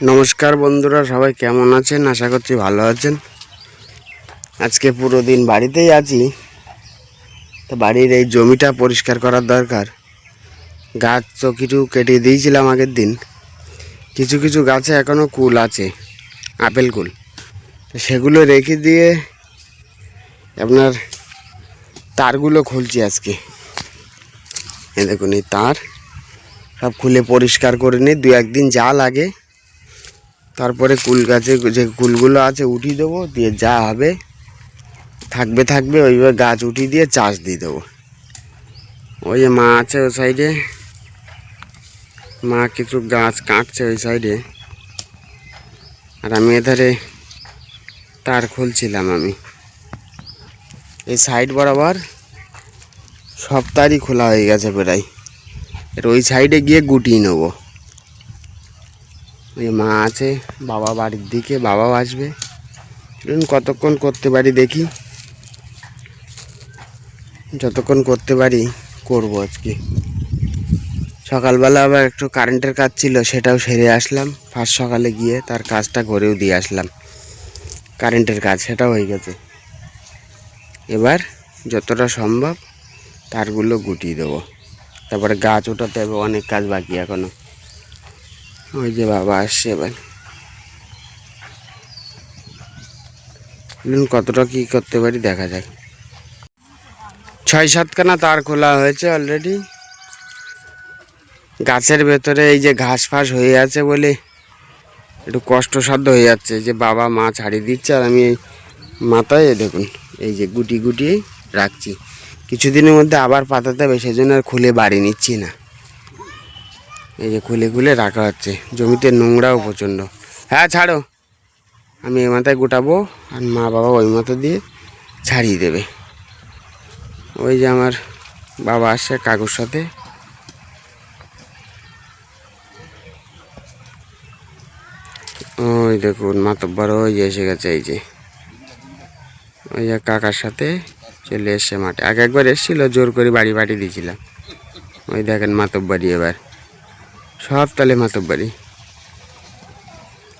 নমস্কার বন্ধুরা, সবাই কেমন আছেন? আশা করছি ভালো আছেন। আজকে পুরো দিন বাড়িতেই আছি। তো বাড়ির এই জমিটা পরিষ্কার করার দরকার। গাছ তো কিছু কেটে দিয়েছিলাম আগের দিন। কিছু কিছু গাছে এখনও কুল আছে, আপেল কুল। সেগুলো রেখে দিয়ে আপনার তারগুলো খুলছি আজকে। এ দেখুন, এই তার সব খুলে পরিষ্কার করে নিই। দু একদিন যা লাগে তারপরে কুল গাছে যে কুলগুলো আছে উঠিয়ে দেবো, দিয়ে যা হবে, থাকবে থাকবে, ওইভাবে গাছ উঠিয়ে দিয়ে চাষ দিয়ে দেবো। ওই যে মা আছে ওই সাইডে। মা কিছু গাছ কাটছে ওই সাইডে। আর আমি এধারে তার খুলছিলাম আমি। এই সাইড বরাবর সব তারই খোলা হয়ে গেছে প্রায়। এর ওই সাইডে গিয়ে গুটিয়ে নেব। ওই মা আছে, বাবা বাড়ির দিকে, বাবাও আসবে। চলুন কতক্ষণ করতে পারি দেখি। যতক্ষণ করতে পারি করব আজকে। সকালবেলা আবার একটু কারেন্টের কাজ ছিল, সেটাও সেরে আসলাম। ফার্স্ট সকালে গিয়ে তার কাজটা করেও দিয়ে আসলাম। কারেন্টের কাজ, সেটাও হয়ে গেছে। এবার যতটা সম্ভব তারগুলো গুটিয়ে দেবো। তারপরে গাছ ওঠাতে হবে, অনেক কাজ বাকি এখনও। ওই যে বাবা আসছে এবার। কতটা কি করতে পারি, দেখা যাক। ছয় সাতখানা তার খোলা হয়েছে অলরেডি গাছের ভেতরে এই যে ঘাস ফাস হয়ে আছে বলে একটু কষ্টসাধ্য হয়ে যাচ্ছে, যে বাবা মা ছাড়িয়ে দিচ্ছে আর আমি মাথায় দেখুন, এই যে গুটি গুটি রাখছি। কিছুদিনের মধ্যে আবার পাতাতে হবে সেই জন্য আর খুলে বাড়ি নিচ্ছি না। এই যে খুলে খুলে রাখা হচ্ছে। জমিতে নোংরাও প্রচণ্ড। হ্যাঁ ছাড়ো। আমি এই মাথায় গোটাবো আর মা বাবা ওই মতো দিয়ে ছাড়িয়ে দেবে। ওই যে আমার বাবা আসছে কাকুর সাথে। ওই দেখুন মাতব্বর ওই যে এসে গেছে, এই যে। ওই যে কাকার সাথে চলে এসছে মাঠে। আগে একবার এসেছিল, জোর করে বাড়ি বাড়ি দিয়েছিলাম। ওই দেখেন মাতব্বাড়ি এবার। সব তালে মাতব বাড়ি।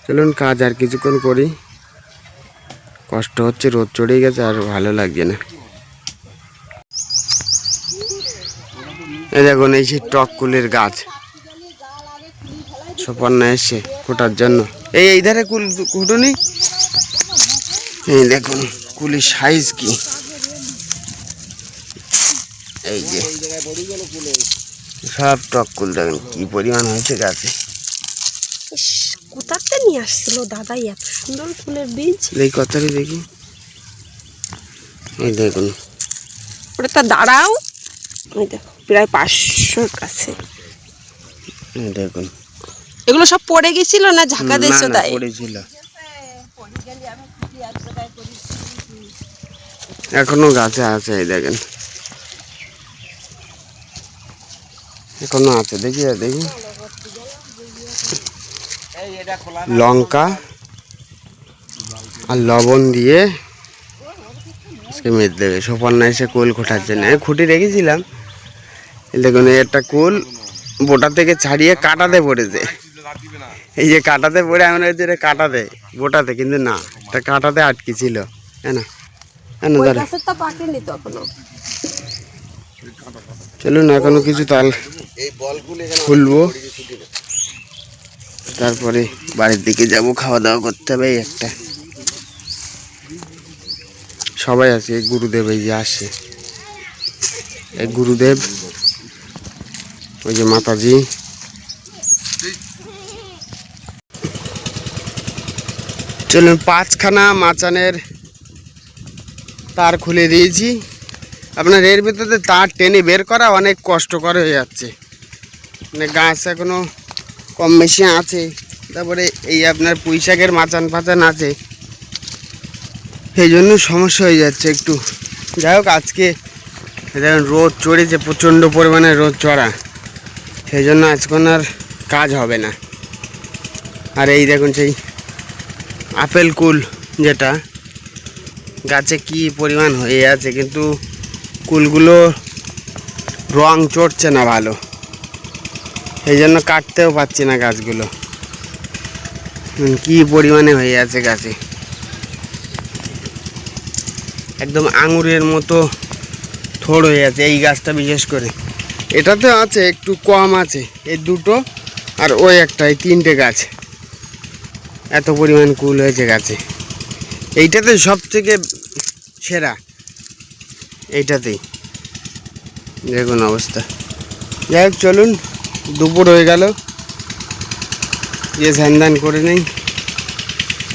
চলুন কাজ আর কিছুক্ষণ করি। কষ্ট হচ্ছে, রোদ চড়ে গেছে, আর ভালো লাগছে না। এই দেখুন, এই সেই টক কুলের গাছ। সুপর্ণা এসছে ফোটার জন্য। এই এই ধারে কুল, কুটুনি? এই দেখুন, কুলির সাইজ কি। এই যে। সব টক কুল দেখুন কি পরিমাণ হয়েছে গাছে। কোথাতে নিয়ে আসছিল দাদাই এত সুন্দর ফুলের বীজ? এই কথাটি দেখি। এই দেখুন। ওটা তো দাঁড়াও। এই দেখো প্রায় পাঁচশোর কাছে। দেখুন। এগুলো সব পড়ে গেছিল না ঝাঁকা দিয়েছ তাই? পড়েছিল। এখনও গাছে আছে এই দেখেন। এখনও আছে দেখি দেখি। লঙ্কা আর লবণ দিয়ে আজকে মেদ দেবে। সোপান্না এসে কুল খোটার জন্য আমি খুঁটি রেখেছিলাম। দেখুন একটা কুল বোটা থেকে ছাড়িয়ে কাটাতে পড়েছে। এই যে কাটাতে পড়ে এমন হয়েছে এটা কাটাতে বোটাতে কিন্তু না এটা কাটাতে আটকে ছিল। হ্যাঁ না? হ্যাঁ না দাঁড়া গাছের তো পাকেনি তখনও চলুন এখনও কিছু তাল খুলবো। তারপরে বাড়ির দিকে যাব খাওয়া দাওয়া করতে হবে একটা। সবাই আছে গুরুদেব এই যে আসে। এই গুরুদেব ওই যে মাতাজি। চলুন পাঁচখানা মাচানের তার খুলে দিয়েছি। আপনার এর ভিতরে তার টেনে বের করা অনেক কষ্টকর হয়ে যাচ্ছে। মানে গাছ এখনও কম বেশি আছে, তারপরে এই আপনার পুঁই শাকের মাচান ফাচান আছে। সেই জন্য সমস্যা হয়ে যাচ্ছে একটু। যাই হোক, আজকে দেখুন রোদ চড়েছে, প্রচণ্ড পরিমাণে রোদ চড়া। সেই জন্য আজকে আর কাজ হবে না। আর এই দেখুন সেই আপেল কুল যেটা, গাছে কি পরিমাণ হয়ে আছে কিন্তু কুলগুলো রং চড়ছে না ভালো। এই জন্য কাটতেও পাচ্ছি না গাছগুলো। কি পরিমাণে হয়ে আছে গাছে। একদম আঙুরের মতো থোড় হয়ে আছে এই গাছটা বিশেষ করে। এটাতে আছে, একটু কম আছে, এই দুটো আর ওই একটা, এই তিনটে গাছ। এত পরিমাণ কুল হয়েছে গাছে। এইটাতে সব থেকে সেরা। এইটাতেই দেখুন অবস্থা। যাই হোক, চলুন, দুপুর হয়ে গেল। যে ধ্যান করে নেই।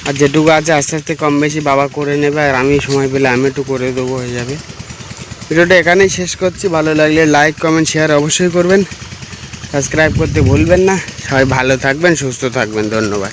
আর যেটুকু আছে, আস্তে আস্তে কম বেশি বাবা করে নেবে, আর আমি সময় পেলে আমি একটু করে দেবো হয়ে যাবে। ভিডিওটা এখানেই শেষ করছি। ভালো লাগলে লাইক কমেন্ট শেয়ার অবশ্যই করবেন। সাবস্ক্রাইব করতে ভুলবেন না। সবাই ভালো থাকবেন, সুস্থ থাকবেন। ধন্যবাদ।